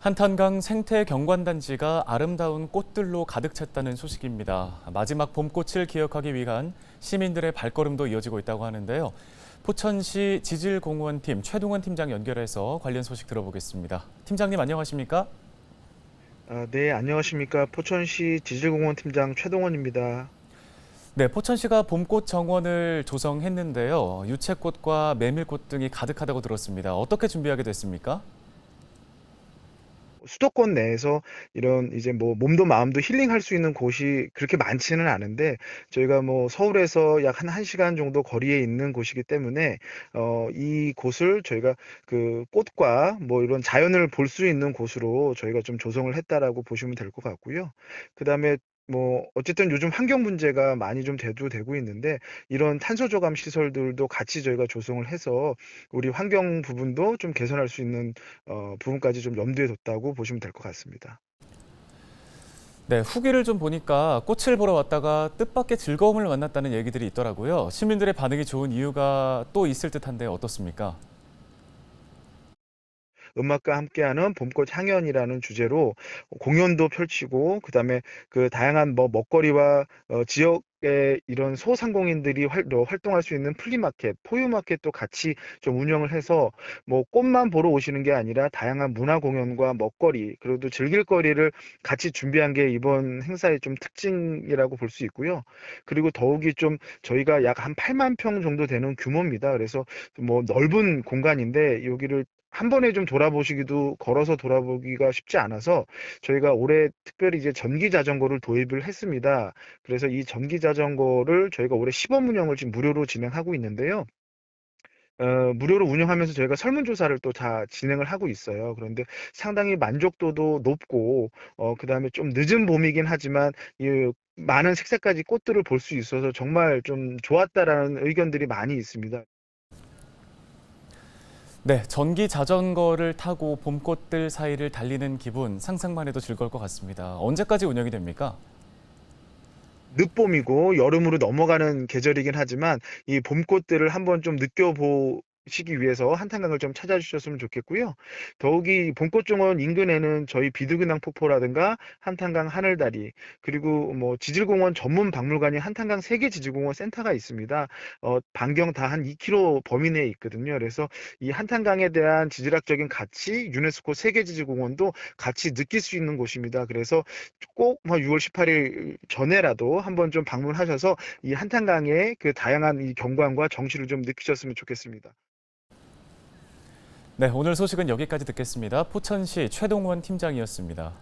한탄강 생태 경관단지가 아름다운 꽃들로 가득 찼다는 소식입니다. 마지막 봄꽃을 기억하기 위한 시민들의 발걸음도 이어지고 있다고 하는데요. 포천시 지질공원팀 최동원 팀장 연결해서 관련 소식 들어보겠습니다. 팀장님 안녕하십니까? 아, 네, 안녕하십니까. 포천시 지질공원 팀장 최동원입니다. 네, 포천시가 봄꽃 정원을 조성했는데요. 유채꽃과 메밀꽃 등이 가득하다고 들었습니다. 어떻게 준비하게 됐습니까? 수도권 내에서 이런 이제 뭐 몸도 마음도 힐링할 수 있는 곳이 그렇게 많지는 않은데 저희가 뭐 서울에서 약 한 1시간 정도 거리에 있는 곳이기 때문에 어, 이 곳을 저희가 그 꽃과 뭐 이런 자연을 볼 수 있는 곳으로 저희가 좀 조성을 했다라고 보시면 될 것 같고요. 그다음에 뭐 어쨌든 요즘 환경 문제가 많이 좀 대두되고 있는데 이런 탄소 저감 시설들도 같이 저희가 조성을 해서 우리 환경 부분도 좀 개선할 수 있는 어, 부분까지 좀 염두에 뒀다고 보시면 될 것 같습니다. 네, 후기를 좀 보니까 꽃을 보러 왔다가 뜻밖의 즐거움을 만났다는 얘기들이 있더라고요. 시민들의 반응이 좋은 이유가 또 있을 듯한데 어떻습니까? 음악과 함께하는 봄꽃 향연이라는 주제로 공연도 펼치고 그다음에 그 다양한 뭐 먹거리와 어, 지역의 이런 소상공인들이 활, 어, 활동할 수 있는 플리마켓, 포유마켓도 같이 좀 운영을 해서 뭐 꽃만 보러 오시는 게 아니라 다양한 문화 공연과 먹거리 그리고 즐길 거리를 같이 준비한 게 이번 행사의 좀 특징이라고 볼 수 있고요. 그리고 더욱이 좀 저희가 약 한 8만 평 정도 되는 규모입니다. 그래서 뭐 넓은 공간인데 여기를 한 번에 좀 돌아보시기도 걸어서 돌아보기가 쉽지 않아서 저희가 올해 특별히 이제 전기 자전거를 도입을 했습니다. 그래서 이 전기 자전거를 저희가 올해 시범 운영을 지금 무료로 진행하고 있는데요. 어, 무료로 운영하면서 저희가 설문조사를 또 다 진행을 하고 있어요. 그런데 상당히 만족도도 높고, 어, 그 다음에 좀 늦은 봄이긴 하지만, 이 많은 색색까지 꽃들을 볼 수 있어서 정말 좀 좋았다라는 의견들이 많이 있습니다. 네, 전기 자전거를 타고 봄꽃들 사이를 달리는 기분 상상만 해도 즐거울 것 같습니다. 언제까지 운영이 됩니까? 늦봄이고 여름으로 넘어가는 계절이긴 하지만 이 봄꽃들을 한번 좀 느껴보 시기 위해서 한탄강을 좀 찾아주셨으면 좋겠고요. 더욱이 봄꽃정원 인근에는 저희 비둘기낭 폭포라든가 한탄강 하늘다리 그리고 뭐 지질공원 전문 박물관인 한탄강 세계 지질공원 센터가 있습니다. 어, 반경 다 한 2km 범위 내에 있거든요. 그래서 이 한탄강에 대한 지질학적인 가치, 유네스코 세계 지질공원도 같이 느낄 수 있는 곳입니다. 그래서 꼭 6월 18일 전에라도 한번 좀 방문하셔서 이 한탄강의 그 다양한 이 경관과 정취를 좀 느끼셨으면 좋겠습니다. 네, 오늘 소식은 여기까지 듣겠습니다. 포천시 최동원 팀장이었습니다.